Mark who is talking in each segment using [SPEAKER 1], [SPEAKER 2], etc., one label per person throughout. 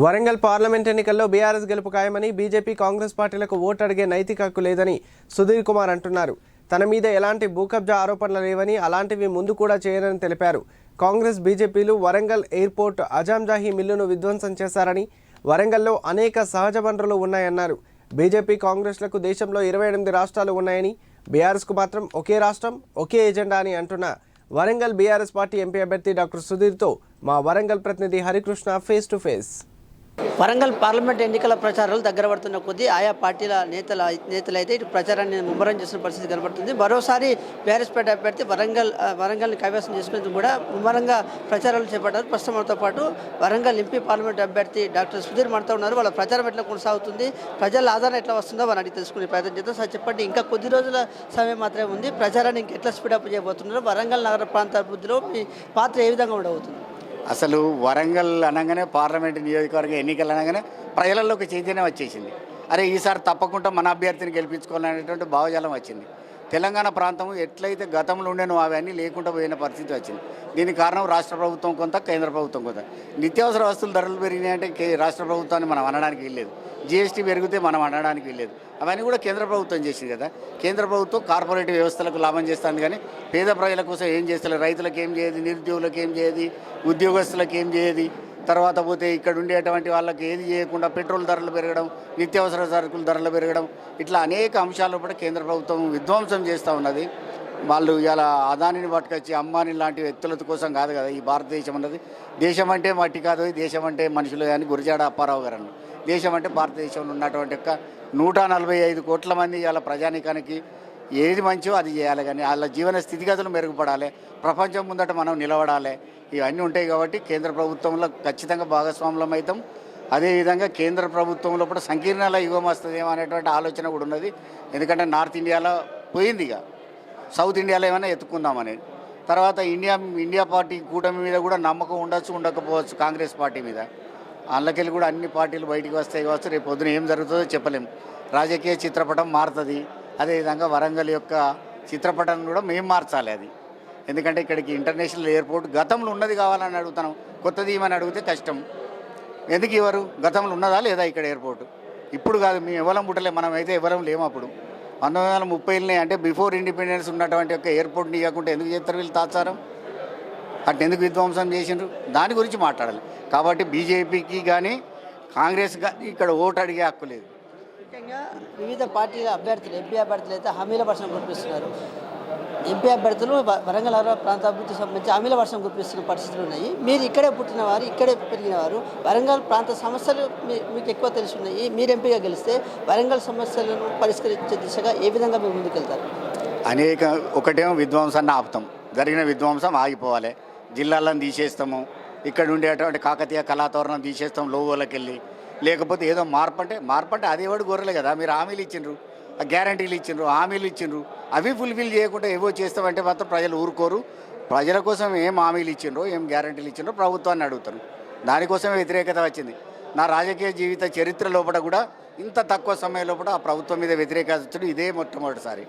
[SPEAKER 1] Warangal parliament ఎన్నికల్లో BRS గెలుపు ఖాయమని బీజేపీ కాంగ్రెస్ పార్టీలకు ఓటు అడిగే నైతిక హక్కు లేదని సుధీర్ కుమార్ అంటున్నారు. తన మీద ఎలాంటి భూకబ్జా ఆరోపణలు లేవని అలాంటివి ముందు కూడా చేయనని తెలిపారు. కాంగ్రెస్ బీజేపీలు వరంగల్ ఎయిర్పోర్ట్ అజాంజాహీ మిల్లును విధ్వంసం చేశారని వరంగల్లో అనేక సహజ వనరులు ఉన్నాయన్నారు. బీజేపీ కాంగ్రెస్లకు దేశంలో ఇరవై ఎనిమిది రాష్ట్రాలు ఉన్నాయని బీఆర్ఎస్కు మాత్రం ఒకే రాష్ట్రం ఒకే ఎజెండా అని అంటున్న. వరంగల్ బీఆర్ఎస్ పార్టీ ఎంపీ అభ్యర్థి డాక్టర్ సుధీర్తో మా వరంగల్ ప్రతినిధి Harikrishna face to face.
[SPEAKER 2] Warangal parliament ఎన్నికల ప్రచారాలు దగ్గర పడుతున్న కొద్దీ ఆయా పార్టీల నేతల నేతలు అయితే ఇటు ప్రచారాన్ని ముమ్మరం చేసిన పరిస్థితి కనబడుతుంది. మరోసారి బీఆర్ఎస్ అభ్యర్థి వరంగల్ వరంగల్ని కైవసం చేసుకునేందుకు కూడా ముమ్మరంగా ప్రచారాలు చేపట్టారు. ప్రస్తుతం మనతో పాటు వరంగల్ ఎంపీ పార్లమెంట్ అభ్యర్థి డాక్టర్ సుధీర్ మనతో ఉన్నారు. వాళ్ళ ప్రచారం ఎట్లా కొనసాగుతుంది? ప్రజల ఆదరణ ఎట్లా వస్తుందో వారిని అడిగి తెలుసుకునే ప్రయత్నం చేద్దాం. సార్ చెప్పండి ఇంకా కొద్ది రోజుల సమయం మాత్రమే ఉంది. ప్రచారాన్ని ఇంకా ఎట్లా స్పీడప్ చేయబోతున్నారు? వరంగల్ నగర ప్రాంత అభివృద్ధిలో మీ పాత్ర ఏ విధంగా ఉండబోతుంది?
[SPEAKER 3] అసలు వరంగల్ అనగానే పార్లమెంట్ నియోజకవర్గం ఎన్నికలు అనగానే ప్రజలలోకి చైతన్యం వచ్చేసింది. అరే ఈసారి తప్పకుండా మన అభ్యర్థిని గెలిపించుకోవాలనేటువంటి భావజాలం వచ్చింది. తెలంగాణ ప్రాంతం ఎట్లయితే గతంలో ఉండేనో అవన్నీ లేకుండా పోయిన పరిస్థితి వచ్చింది. దీనికి కారణం రాష్ట్ర ప్రభుత్వం కొంత కేంద్ర ప్రభుత్వం కొంత. నిత్యావసర వస్తువులు ధరలు పెరిగినాయంటే కే- రాష్ట్ర ప్రభుత్వాన్ని మనం అనడానికి వెళ్ళలేదు జీఎస్టీ పెరిగితే మనం అనడానికి వెళ్ళలేదు అవన్నీ కూడా కేంద్ర ప్రభుత్వం చేసింది కదా. కేంద్ర ప్రభుత్వం కార్పొరేట్ వ్యవస్థలకు లాభం చేస్తుంది కానీ పేద ప్రజల కోసం ఏం చేస్తలేదు? రైతులకు ఏం చేయదు? నిరుద్యోగులకు ఏం చేయదు? ఉద్యోగస్తులకు ఏం చేయదు? తర్వాత పోతే ఇక్కడ ఉండేటువంటి వాళ్ళకి ఏది చేయకుండా పెట్రోల్ ధరలు పెరగడం నిత్యావసర సరుకుల ధరలు పెరగడం ఇట్లా అనేక అంశాలు కూడా కేంద్ర ప్రభుత్వం విధ్వంసం చేస్తూ ఉన్నది. వాళ్ళు ఇలా అదానిని పట్టుకొచ్చి అంబానీ లాంటి వ్యక్తుల కోసం కాదు కదా ఈ భారతదేశం అన్నది. దేశం అంటే మట్టి కాదు దేశం అంటే మనుషులు కానీ గురిజాడ అప్పారావు గారు దేశం అంటే భారతదేశంలో ఉన్నటువంటి యొక్క నూట నలభై ఐదు కోట్ల మంది ఇలా ప్రజానికానికి ఏది మంచో అది చేయాలి కానీ వాళ్ళ జీవన స్థితిగతులు మెరుగుపడాలి. ప్రపంచం ముందట మనం నిలబడాలి. ఇవన్నీ ఉంటాయి కాబట్టి కేంద్ర ప్రభుత్వంలో ఖచ్చితంగా భాగస్వాములం అవుతాం అదేవిధంగా కేంద్ర ప్రభుత్వంలో కూడా సంకీర్ణాల యుగం వస్తుందేమో అనేటువంటి ఆలోచన కూడా ఉన్నది. ఎందుకంటే నార్త్ ఇండియాలో పోయింది ఇక. సౌత్ ఇండియాలో ఏమైనా ఎత్తుకుందామని. తర్వాత ఇండియా ఇండియా పార్టీ కూటమి మీద కూడా నమ్మకం ఉండొచ్చు ఉండకపోవచ్చు కాంగ్రెస్ పార్టీ మీద. అందులోకెళ్ళి కూడా అన్ని పార్టీలు బయటికి వస్తాయి కావచ్చు. రేపు పొద్దున ఏం జరుగుతుందో చెప్పలేము రాజకీయ చిత్రపటం మారుతుంది. అదేవిధంగా వరంగల్ యొక్క చిత్రపటం కూడా మేము మార్చాలి అది. ఎందుకంటే ఇక్కడికి ఇంటర్నేషనల్ ఎయిర్పోర్ట్ గతంలో ఉన్నది కావాలని అడుగుతున్నాం కొత్తది ఏమని అడిగితే కష్టం. ఎందుకు ఇవ్వరు? గతంలో ఉన్నదా లేదా ఇక్కడ ఎయిర్పోర్ట్? ఇప్పుడు కాదు మేము ఎవరం పుట్టలే మనం అయితే ఎవరం లేము అప్పుడు. పంతొమ్మిది వందల ముప్పైలనే అంటే బిఫోర్ ఇండిపెండెన్స్ ఉన్నటువంటి ఒక ఎయిర్పోర్ట్ని ఇవ్వకుంటే ఎందుకు చేస్తారు వీళ్ళు తాత్సారం? అటు ఎందుకు విధ్వంసం చేసిండ్రు? దాని గురించి మాట్లాడాలి. కాబట్టి బీజేపీకి కానీ కాంగ్రెస్ కానీ ఇక్కడ ఓటు అడిగే హక్కు లేదు.
[SPEAKER 2] ముఖ్యంగా వివిధ పార్టీల అభ్యర్థులు ఎంపీ అభ్యర్థులు అయితే హామీల పర్సన కురిపిస్తున్నారు ఎంపీ అభ్యర్థులు వరంగల్ నగర ప్రాంత అభివృద్ధికి సంబంధించి అమిల వర్షం కురిపిస్తున్న పరిస్థితులు ఉన్నాయి. మీరు ఇక్కడే పుట్టిన వారు ఇక్కడే పెరిగిన వారు వరంగల్ ప్రాంత సమస్యలు మీ- మీకు ఎక్కువ తెలిసి ఉన్నాయి మీరు ఎంపీగా గెలిస్తే వరంగల్ సమస్యలను పరిష్కరించే దిశగా ఏ విధంగా మీరు ముందుకెళ్తారు?
[SPEAKER 3] అనేక ఒకటేమో విధ్వంసాన్ని ఆపుతాం. జరిగిన విధ్వంసం ఆగిపోవాలి. జిల్లాలను తీసేస్తాము. ఇక్కడ ఉండేటువంటి కాకతీయ కళాతోరణం తీసేస్తాం లోగోలకి వెళ్ళి లేకపోతే ఏదో మార్పు అంటే మార్పు అంటే అది ఎవడు గొర్రెలే కదా. మీరు హామీలు ఇచ్చిండ్రు. గ్యారంటీలు ఇచ్చిండ్రు హామీలు ఇచ్చిండ్రు. అవి ఫుల్ఫిల్ చేయకుండా ఏవో చేస్తామంటే మాత్రం ప్రజలు ఊరుకోరు. ప్రజల కోసం ఏం హామీలు ఇచ్చిండ్రో ఏం గ్యారంటీలు ఇచ్చిండ్రో ప్రభుత్వాన్ని అడుగుతారు. దానికోసమే వ్యతిరేకత వచ్చింది. నా రాజకీయ జీవిత చరిత్ర లోపల కూడా ఇంత తక్కువ సమయం లోపల ఆ ప్రభుత్వం మీద వ్యతిరేకత వచ్చడం ఇదే మొట్టమొదటిసారి.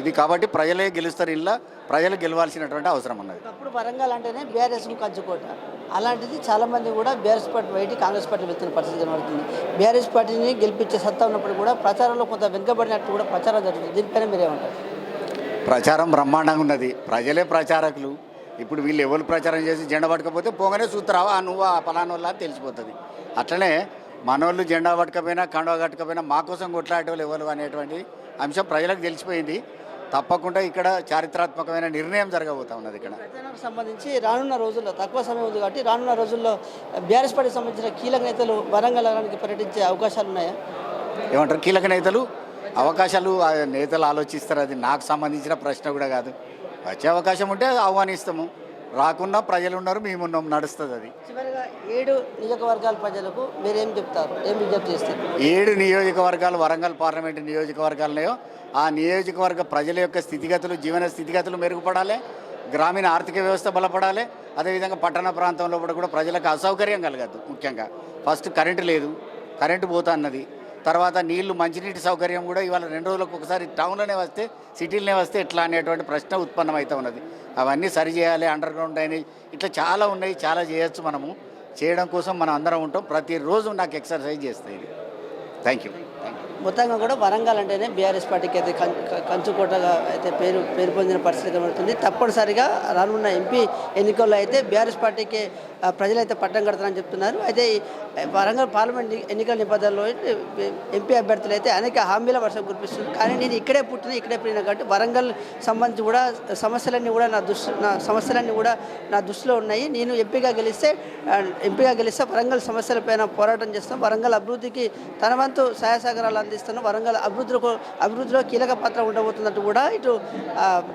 [SPEAKER 3] ఇది కాబట్టి ప్రజలే గెలుస్తారు ఇలా ప్రజలు గెలవాల్సినటువంటి అవసరం ఉన్నది.
[SPEAKER 2] ఒకప్పుడు వరంగల్ అంటేనే బీఆర్ఎస్ను కంచుకోట. అలాంటిది చాలామంది కూడా బీఆర్ఎస్ పార్టీ బయట కాంగ్రెస్ పార్టీ వెళ్తున్న పరిస్థితి కనబడుతుంది బీఆర్ఎస్ పార్టీని గెలిపించే సత్తా ఉన్నప్పుడు కూడా ప్రచారంలో కొంత వెనుకబడినట్టు కూడా ప్రచారం జరుగుతుంది. దీనిపైన మీరేమంటారు
[SPEAKER 3] ప్రచారం బ్రహ్మాండంగా ఉన్నది. ప్రజలే ప్రచారకులు. ఇప్పుడు వీళ్ళు ఎవరు ప్రచారం చేసి జెండా పట్టకపోతే పోగానే చూస్తారావా నువ్వు ఆ పలానా వాళ్ళ అని తెలిసిపోతుంది. అట్లనే మనోళ్ళు జెండా పట్టకపోయినా కండవ కట్టకపోయినా మా కోసం కొట్లాడే వాళ్ళు ఎవరు అనేటువంటి అంశం ప్రజలకు తెలిసిపోయింది. తప్పకుండా ఇక్కడ చారిత్రాత్మకమైన నిర్ణయం జరగబోతా ఉన్నది ఇక్కడ.
[SPEAKER 2] సంబంధించి రానున్న రోజుల్లో తక్కువ సమయం ఉంది కాబట్టి రానున్న రోజుల్లో బీఆర్ఎస్ పార్టీకి సంబంధించిన కీలక నేతలు వరంగల్ నగరానికి పర్యటించే అవకాశాలు ఉన్నాయా?
[SPEAKER 3] ఏమంటారు? కీలక నేతలు? అవకాశాలు ఆ నేతలు ఆలోచిస్తారు. అది నాకు సంబంధించిన ప్రశ్న కూడా కాదు. వచ్చే అవకాశం ఉంటే ఆహ్వానిస్తాము. రాకున్నా ప్రజలు ఉన్నారు మేమున్నాం నడుస్తుంది అది.
[SPEAKER 2] చివరిగా ఏడు నియోజకవర్గాల ప్రజలకు మీరేం చెప్తారు? ఏం విజ్ఞప్తి చేస్తారు?
[SPEAKER 3] ఏడు నియోజకవర్గాలు వరంగల్ పార్లమెంటు నియోజకవర్గాలున్నాయో ఆ నియోజకవర్గ ప్రజల యొక్క స్థితిగతులు జీవన స్థితిగతులు మెరుగుపడాలి గ్రామీణ ఆర్థిక వ్యవస్థ బలపడాలి అదేవిధంగా పట్టణ ప్రాంతంలో కూడా కూడా ప్రజలకు అసౌకర్యం కలగద్దు ముఖ్యంగా. ఫస్ట్ కరెంటు లేదు కరెంటు పోతా అన్నది. తర్వాత నీళ్ళు మంచినీటి సౌకర్యం కూడా ఇవాళ రెండు రోజులకు ఒకసారి టౌన్లోనే వస్తే సిటీలోనే వస్తే ఎట్లా అనేటువంటి ప్రశ్న ఉత్పన్నమవుతా ఉన్నది. అవన్నీ సరి చేయాలి అండర్ గ్రౌండ్ అయినాయి ఇట్లా చాలా ఉన్నాయి చాలా చేయొచ్చు మనము. చేయడం కోసం మనం అందరం ఉంటాం. ప్రతిరోజు నాకు ఎక్సర్సైజ్ చేస్తాయి ఇది. థ్యాంక్ యూ
[SPEAKER 2] మొత్తంగా కూడా వరంగల్ అంటేనే బీఆర్ఎస్ పార్టీకి అయితే కంచుకోటగా అయితే పేరు పేరు పొందిన పరిస్థితి కనబడుతుంది. తప్పనిసరిగా రానున్న ఎంపీ ఎన్నికల్లో అయితే బీఆర్ఎస్ పార్టీకి ప్రజలైతే పట్టం కడతారని చెప్తున్నారు. అయితే వరంగల్ పార్లమెంట్ ఎన్నికల నేపథ్యంలో ఎంపీ అభ్యర్థులు అయితే అనేక హామీల వర్షం కురిపిస్తుంది కానీ నేను ఇక్కడే పుట్టిన ఇక్కడే పెరిగిన కాబట్టి వరంగల్ సంబంధించి కూడా సమస్యలన్నీ కూడా నా దృష్టి నా సమస్యలన్నీ కూడా నా దృష్టిలో ఉన్నాయి. నేను ఎంపీగా గెలిస్తే ఎంపీగా గెలిస్తే వరంగల్ సమస్యలపైన పోరాటం చేస్తాం. వరంగల్ అభివృద్ధికి తన వంతు సహాయ సహకారాలు అందిస్తున్న వరంగల్ అభివృద్ధిలో అభివృద్ధిలో కీలక పాత్ర ఉండబోతున్నట్టు కూడా ఇటు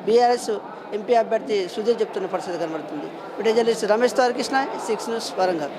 [SPEAKER 2] బీఆర్ఎస్ ఎంపీ అభ్యర్థి సుధీర్ చెప్తున్న పరిస్థితి కనబడుతుంది. Video journalist Ramesh Tarakrishna six news Warangal.